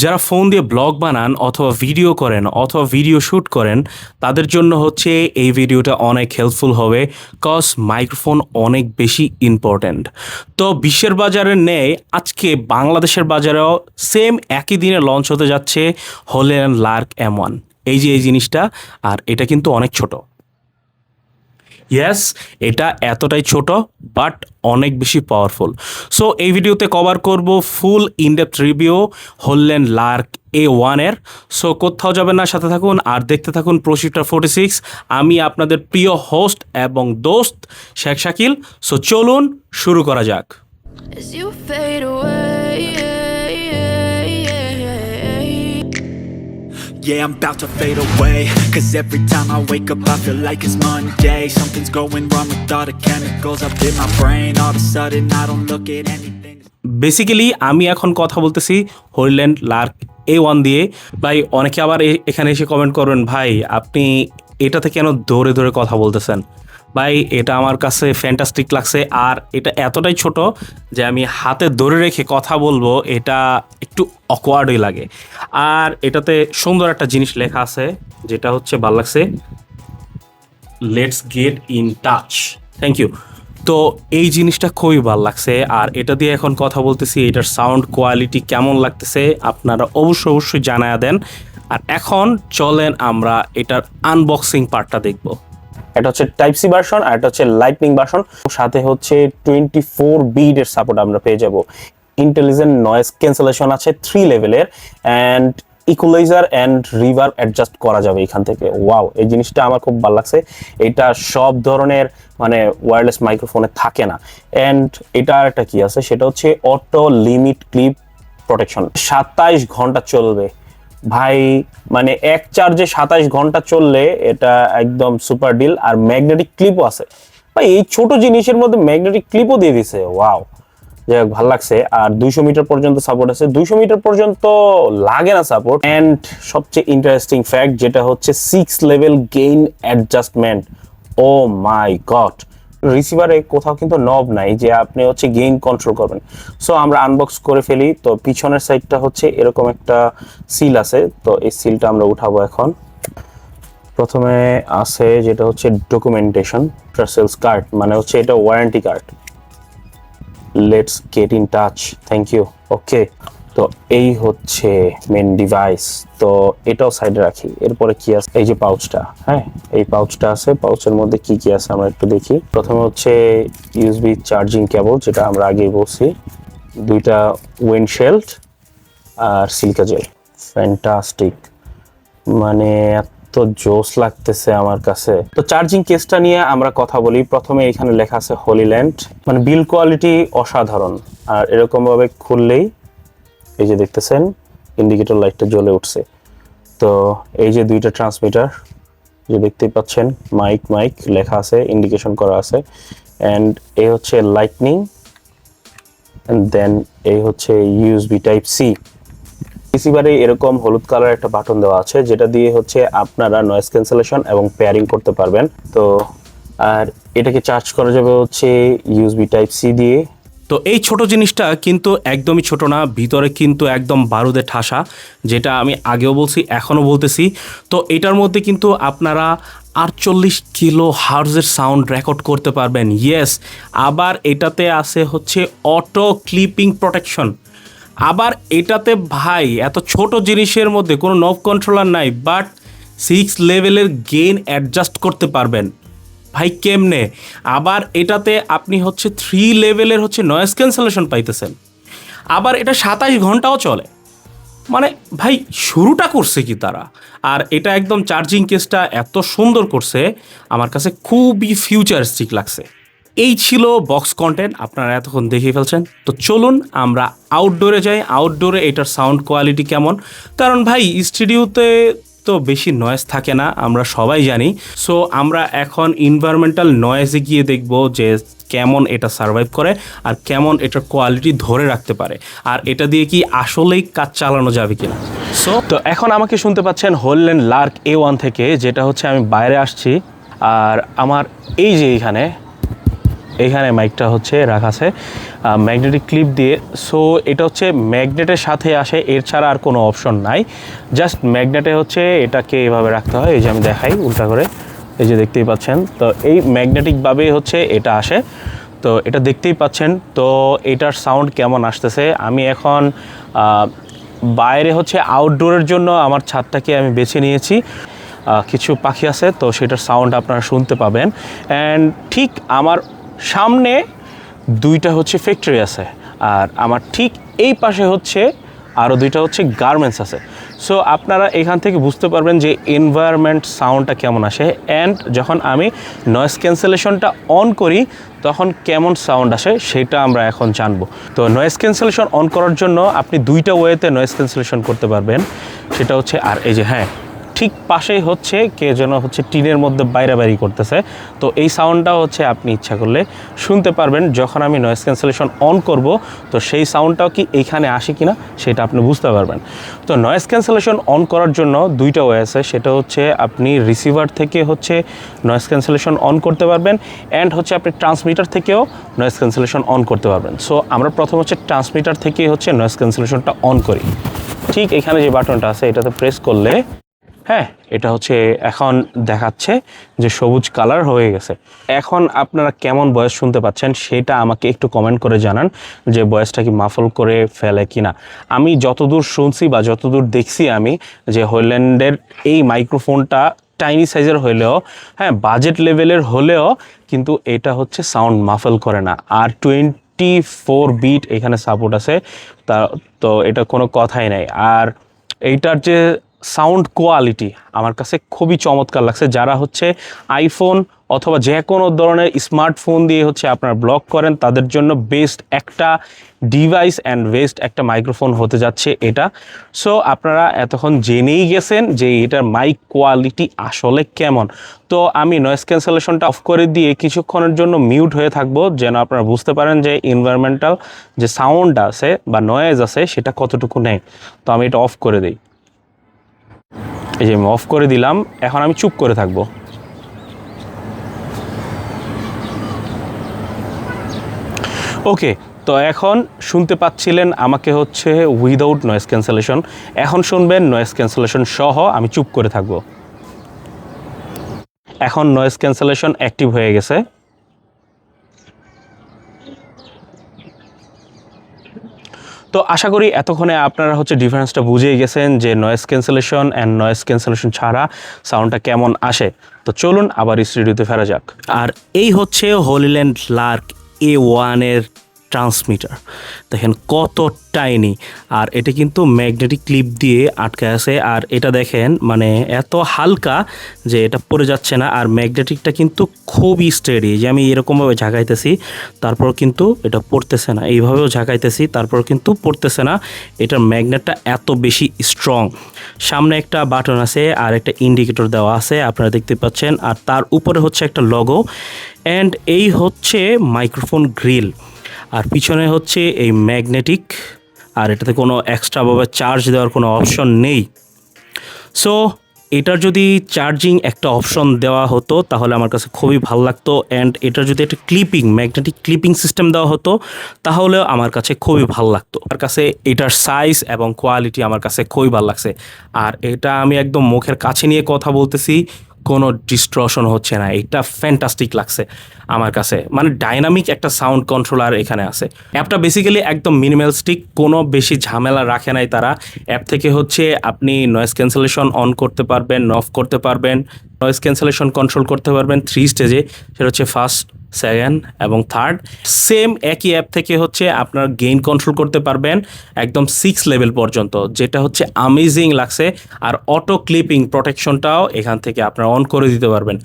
যারা ফোন দিয়ে ব্লগ বানান অথবা ভিডিও করেন অথবা ভিডিও শ্যুট করেন, তাদের জন্য হচ্ছে এই ভিডিওটা অনেক হেল্পফুল হবে কজ মাইক্রোফোন অনেক বেশি ইম্পর্ট্যান্ট তো বিশ্বের বাজারে নেই আজকে বাংলাদেশের বাজারেও সেম একই দিনে লঞ্চ হতে যাচ্ছে হোলেন লার্ক এম ওয়ান এই যে এই জিনিসটা, আর এটা কিন্তু অনেক ছোট। ইয়েস এটা এতটাই ছোট বাট অনেক বেশি পাওয়ারফুল সো এই ভিডিওতে কভার করব ফুল ইনডেপথ রিভিউ হললেন লার্ক এ ওয়ানের সো কোথাও যাবেন না সাথে থাকুন আর দেখতে থাকুন প্রসিটার ফোর্টি সিক্স আমি আপনাদের প্রিয় হোস্ট এবং দোস্ত শেখ শাকিল। সো চলুন শুরু করা যাক। As you fade away, Yeah, I'm about to fade away Cause every time I wake up I feel like it's Monday Something's going wrong with all the chemicals up in my brain All of a sudden I don't look at anything basically আমি এখন কথা বলতেছি হরিল্যান্ড Lark এ one দিয়ে ভাই অনেকে আবার এখানে এসে কমেন্ট করবেন ভাই আপনি এটাতে কেন দৌড়ে দৌড়ে কথা বলতেছেন ভাই, এটা আমার কাছে ফ্যান্টাস্টিক লাগছে। আর এটা এতটাই ছোট যে আমি হাতে ধরে রেখে কথা বলব, এটা একটু অকওয়ার্ডই লাগে। আর এটাতে সুন্দর একটা জিনিস লেখা আছে, যেটা হচ্ছে ভালো লাগছে let's get in touch thank you তো এই জিনিসটা খুবই ভালো লাগছে। আর এটা দিয়ে এখন কথা বলতেছি, এটার সাউন্ড কোয়ালিটি কেমন লাগতেছে, আপনারা অবশ্যই অবশ্যই জানায়া দেন। আর এখন চলেন আমরা এটার আনবক্সিং পার্টটা দেখব। এটা হচ্ছে টাইপ সি ভার্সন আর এটা হচ্ছে লাইটনিং ভার্সন সাথে হচ্ছে টোয়েন্টি ফোর বিডের সাপোর্ট আমরা পেয়ে যাব। ইন্টেলিজেন্ট নয়েজ ক্যান্সেলেশন আছে থ্রি লেভেলের and equaliser and reverb adjust করা যাবে এখান থেকে। ওয়াও এই জিনিসটা আমার খুব ভালো লাগছে। এটা সব ধরনের মানে ওয়্যারলেস মাইক্রোফোনে থাকে না। অ্যান্ড এটা একটা কি আছে? সেটা হচ্ছে অটো লিমিট ক্লিপ প্রোটেকশন সাতাইশ ঘণ্টা চলবে। ভাই মানে এক চার্জে সাতাশ ঘণ্টা চললে এটা একদম সুপার ডিল আর ম্যাগনেটিক ক্লিপও আছে। ভাই, এই ছোট জিনিসের মধ্যে ম্যাগনেটিক ক্লিপও দিয়ে দিছে ওয়াও যাই হোক, ভালো লাগছে। আর দুইশো মিটার পর্যন্ত সাপোর্ট আছে। দুইশো মিটার পর্যন্ত লাগে না সাপোর্ট অ্যান্ড সবচেয়ে ইন্টারেস্টিং ফ্যাক্ট যেটা হচ্ছে six level gain adjustment oh my god রিসিভারে কোথাও কিন্তু নব নাই যে আপনি হচ্ছে গেইন কন্ট্রোল করবেন। সো আমরা আনবক্স করে ফেলি। তো পিছনের সাইডটা হচ্ছে এরকম একটা সিল আছে। তো এই সিলটা আমরা উঠাবো এখন। প্রথমে আছে যেটা হচ্ছে ডকুমেন্টেশন ট্রাসেলস কার্ড মানে হচ্ছে এটা warranty card let's get in touch thank you okay তো এই হচ্ছে মেন ডিভাইস তো এটাও সাইডে রাখি। এরপরে কি আছে? এই যে পাউচটা হ্যাঁ? এই পাউচটা আছে। পাউচের মধ্যে কি কি আছে আমরা একটু দেখি। প্রথমে হচ্ছে ইউএসবি চার্জিং কেবল যেটা আমরা আগেই বলছি। দুইটা উইন্ডশেল্ড আর সিল্কা জেল ফ্যান্টাস্টিক মানে এত জোস লাগতেছে আমার কাছে। তো চার্জিং কেসটা নিয়ে আমরা কথা বলি। প্রথমে এখানে লেখা আছে হোলিল্যান্ড মানে বিল কোয়ালিটি অসাধারণ। আর এরকম ভাবে খুললেই এই যে দেখতেছেন ইন্ডিকেটর লাইটটা জ্বলে উঠছে। তো এই যে দুইটা ট্রান্সমিটার যে দেখতেই পাচ্ছেন মাইক মাইক লেখা আছে ইন্ডিকেশন করা আছে। অ্যান্ড এই হচ্ছে লাইটনিং অ্যান্ড দেন এই হচ্ছে ইউএসবি টাইপ সি রিসিভারে এরকম হলুদ কালার একটা বাটন দেওয়া আছে, যেটা দিয়ে হচ্ছে আপনারা নয়েস ক্যান্সেলেশন এবং পেয়ারিং করতে পারবেন। তো আর এটাকে চার্জ করা যাবে হচ্ছে ইউএসবি টাইপ সি দিয়ে। তো এই ছোট জিনিসটা কিন্তু একদমই ছোট না, ভিতরে কিন্তু একদম বারুদে ঠাসা, যেটা আমি আগেও বলছি, এখনও বলতেছি। তো এটার মধ্যে কিন্তু আপনারা আটচল্লিশ কিলো হার্জের সাউন্ড রেকর্ড করতে পারবেন। ইয়েস আবার এটাতে আছে হচ্ছে অটো ক্লিপিং প্রোটেকশন। আবার এটাতে ভাই, এত ছোট জিনিসের মধ্যে কোনো নব কন্ট্রোলার নাই বাট সিক্স লেভেলের গেইন অ্যাডজাস্ট করতে পারবেন। ভাই, কেমনে? আবার এটাতে আপনি হচ্ছে থ্রি লেভেলের হচ্ছে নয়েজ ক্যান্সেলেশন পাইতেছেন। আবার এটা সাতাশ ঘন্টাও চলে। মানে ভাই, শুরুটা করছে কি তারা? আর এটা একদম চার্জিং কেসটা এত সুন্দর করছে, আমার কাছে খুবই ফিউচারিস্টিক লাগছে। এই ছিল বক্স কন্টেন্ট আপনারা এতক্ষণ দেখে ফেলছেন। তো চলুন আমরা আউটডোরে যাই। আউটডোরে এটার সাউন্ড কোয়ালিটি কেমন? কারণ ভাই স্টুডিওতে তো বেশি নয়েজ থাকে না, আমরা সবাই জানি। সো আমরা এখন ইনভায়রনমেন্টাল নয়েজে গিয়ে দেখব যে কেমন এটা সার্ভাইভ করে আর কেমন এটার কোয়ালিটি ধরে রাখতে পারে। আর এটা দিয়ে কি আসলেই কাজ চালানো যাবে কিনা। সো তো এখন আমাকে শুনতে পাচ্ছেন হোলল্যান্ড লার্ক এ ওয়ান থেকে, যেটা হচ্ছে আমি বাইরে আসছি। আর আমার এই যে এখানে এখানে মাইকটা হচ্ছে রাখা আছে। ম্যাগনেটিক ক্লিপ দিয়ে। সো এটা হচ্ছে ম্যাগনেটের সাথে আসে, এর ছাড়া আর কোনো অপশন নাই। জাস্ট ম্যাগনেটে হচ্ছে এটাকে এভাবে রাখতে হয়, এই যে আমি দেখাই উল্টা করে। এই যে দেখতেই পাচ্ছেন, তো এই ম্যাগনেটিকভাবেই হচ্ছে এটা আসে। তো এটা দেখতেই পাচ্ছেন, তো এটার সাউন্ড কেমন আসতেছে? আমি এখন বাইরে হচ্ছে আউটডোরের জন্য আমার ছাদটাকে আমি বেছে নিয়েছি। কিছু পাখি আছে, তো সেটার সাউন্ড আপনারা শুনতে পাবেন। অ্যান্ড ঠিক আমার সামনে দুইটা হচ্ছে ফ্যাক্টরি আছে, আর আমার ঠিক এই পাশে হচ্ছে আরও দুইটা হচ্ছে গার্মেন্টস আছে। সো আপনারা এখান থেকে বুঝতে পারবেন যে এনভায়রনমেন্ট সাউন্ডটা কেমন আসে অ্যান্ড যখন আমি নয়েস ক্যান্সেলেশনটা অন করি, তখন কেমন সাউন্ড আসে সেটা আমরা এখন জানব। তো নয়েস ক্যান্সেলেশন অন করার জন্য আপনি দুইটা ওয়েতে নয়েস ক্যান্সেলেশন করতে পারবেন, সেটা হচ্ছে আর এই যে হ্যাঁ ঠিক পাশেই হচ্ছে কে যেন হচ্ছে টিনের মধ্যে বাইরে বাইরে করতেছে। তো এই সাউন্ডটাও হচ্ছে আপনি ইচ্ছা করলে শুনতে পারবেন যখন আমি নয়েস ক্যান্সেলেশন অন করব। তো সেই সাউন্ডটাও কি এইখানে আসে কিনা সেটা আপনি বুঝতে পারবেন। তো নয়েজ ক্যান্সেলেশন অন করার জন্য দুইটা ওয়ে আছে। সেটা হচ্ছে আপনি রিসিভার থেকে হচ্ছে নয়েস ক্যান্সেলেশন অন করতে পারবেন অ্যান্ড হচ্ছে আপনি ট্রান্সমিটার থেকেও নয়েস ক্যান্সেলেশন অন করতে পারবেন। সো আমরা প্রথম হচ্ছে ট্রান্সমিটার থেকে হচ্ছে নয়েস ক্যান্সেলেশনটা অন করি। ঠিক এখানে যে বাটনটা আছে, এটাতে প্রেস করলে হ্যাঁ এটা হচ্ছে এখন দেখাচ্ছে যে সবুজ কালার হয়ে গেছে। এখন আপনারা কেমন বয়স শুনতে পাচ্ছেন সেটা আমাকে একটু কমেন্ট করে জানান যে বয়সটা কি মাফল করে ফেলে কিনা। আমি যতদূর শুনছি বা যতদূর দেখছি আমি যে হোল্যান্ডের এই মাইক্রোফোনটা টাইনি সাইজের হলেও হ্যাঁ বাজেট লেভেলের হলেও কিন্তু এটা হচ্ছে সাউন্ড মাফল করে না। আর টোয়েন্টি ফোর বিট এখানে সাপোর্ট আছে। তা, তো এটা কোনো কথাই নাই। আর এইটার যে সাউন্ড কোয়ালিটি আমার কাছে খুবই চমৎকার লাগছে। যারা হচ্ছে আইফোন অথবা যে কোনো ধরনের স্মার্টফোন দিয়ে হচ্ছে আপনার ব্লগ করেন, তাদের জন্য বেস্ট একটা ডিভাইস অ্যান্ড বেস্ট একটা মাইক্রোফোন হতে যাচ্ছে এটা। সো আপনারা এতক্ষণ জেনেই গেছেন যে এটার মাইক কোয়ালিটি আসলে কেমন। তো আমি নয়েজ ক্যান্সেলেশনটা অফ করে দিয়ে কিছুক্ষণের জন্য মিউট হয়ে থাকব, যেন আপনারা বুঝতে পারেন যে এনভায়রনমেন্টাল যে সাউন্ড আছে বা নয়েজ আছে, সেটা কতটুকু নেয়। তো আমি এটা অফ করে দিই। এই যে আমি অফ করে দিলাম, এখন আমি চুপ করে থাকব। ওকে, তো এখন শুনতে পাচ্ছিলেন আমাকে হচ্ছে উইদাউট নয়েস ক্যান্সেলেশন এখন শুনবেন নয়েস ক্যান্সেলেশন সহ আমি চুপ করে থাকব। এখন নয়েস ক্যান্সেলেশন অ্যাক্টিভ হয়ে গেছে। তো আশা করি এতক্ষণে আপনারা হচ্ছে ডিফারেন্সটা বুঝেই গেছেন যে noise cancellation and noise cancellation ছাড়া সাউন্ডটা কেমন আসে। তো চলুন আবার স্টুডিওতে ফেরা যাক। আর এই হচ্ছে হোলিল্যান্ড লার্ক এ ওয়ানের ট্রান্সমিটার দেখেন কত টাইনি আর এটা কিন্তু ম্যাগনেটিক ক্লিপ দিয়ে আটকে আছে। আর এটা দেখেন মানে এত হালকা যে এটা পড়ে যাচ্ছে না। আর ম্যাগনেটিকটা কিন্তু খুবই স্টেডি যে আমি এরকমভাবে ঝাঁকাইতেছি, তারপর কিন্তু এটা পড়তেছে না। এইভাবেও ঝাঁকাইতেছি, তারপর কিন্তু পড়তেছে না। এটার ম্যাগনেটটা এত বেশি স্ট্রং সামনে একটা বাটন আছে আর একটা ইন্ডিকেটর দেওয়া আছে, আপনারা দেখতে পাচ্ছেন। আর তার উপরে হচ্ছে একটা লগো অ্যান্ড এই হচ্ছে মাইক্রোফোন গ্রিল আর পিছনে হচ্ছে এই ম্যাগনেটিক, আর এটাতে কোনো এক্সট্রাভাবে চার্জ দেওয়ার কোনো অপশন নেই। সো এটার যদি চার্জিং একটা অপশন দেওয়া হতো, তাহলে আমার কাছে খুবই ভালো লাগতো। অ্যান্ড এটার যদি একটা ক্লিপিং ম্যাগনেটিক ক্লিপিং সিস্টেম দেওয়া হতো তাহলেও আমার কাছে খুবই ভালো লাগতো। আমার কাছে এটার সাইজ এবং কোয়ালিটি আমার কাছে খুবই ভালো লাগছে। আর এটা আমি একদম মুখের কাছে নিয়ে কথা বলতেছি। কোনো ডিস্ট্রশন হচ্ছে না। এটা ফ্যান্টাস্টিক লাগছে আমার কাছে। মানে ডাইনামিক একটা সাউন্ড কন্ট্রোলার এখানে আছে। অ্যাপটা বেসিক্যালি একদম মিনিমালিস্টিক কোনো বেশি ঝামেলা রাখে নাই তারা। অ্যাপ থেকে হচ্ছে আপনি নয়েজ ক্যান্সেলেশন অন করতে পারবেন অফ করতে পারবেন নয়েস ক্যান্সেলেশন কন্ট্রোল করতে পারবেন থ্রি স্টেজে সেটা হচ্ছে ফার্স্ট সেকেন্ড এবং থার্ড। সেম একই অ্যাপ থেকে হচ্ছে আপনার গেইন কন্ট্রোল করতে পারবেন একদম সিক্স লেভেল পর্যন্ত, যেটা হচ্ছে আমেজিং লাগছে। আর অটো ক্লিপিং প্রোটেকশনটাও এখান থেকে আপনারা অন করে দিতে পারবেন।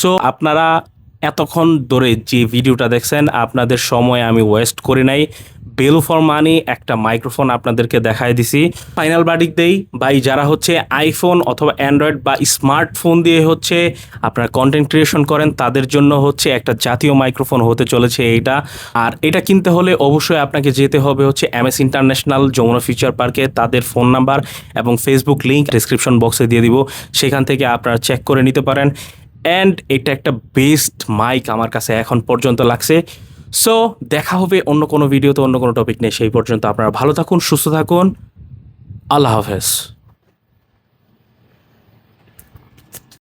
সো আপনারা এতক্ষণ ধরে যে ভিডিওটা দেখছেন, আপনাদের সময় আমি ওয়েস্ট করি নাই। বেলু ফর মানি একটা মাইক্রোফোন আপনাদেরকে দেখায় দিছি। ফাইনাল বাডিক দেই বাই যারা হচ্ছে আইফোন অথবা অ্যান্ড্রয়েড বা স্মার্টফোন দিয়ে হচ্ছে আপনারা কন্টেন্ট ক্রিয়েশন করেন, তাদের জন্য হচ্ছে একটা জাতীয় মাইক্রোফোন হতে চলেছে এইটা। আর এটা কিনতে হলে অবশ্যই আপনাকে যেতে হবে হচ্ছে এমএস ইন্টারন্যাশনাল যমুনা ফিউচার পার্কে তাদের ফোন নাম্বার এবং ফেসবুক লিঙ্ক ডিসক্রিপশন বক্সে দিয়ে দিব। সেখান থেকে আপনারা চেক করে নিতে পারেন। অ্যান্ড এটা একটা বেস্ট মাইক আমার কাছে এখন পর্যন্ত লাগছে। সো দেখা হবে অন্য কোনো ভিডিওতে অন্য কোনো টপিক নিয়ে। সেই পর্যন্ত আপনারা ভালো থাকুন, সুস্থ থাকুন। আল্লাহ হাফেজ।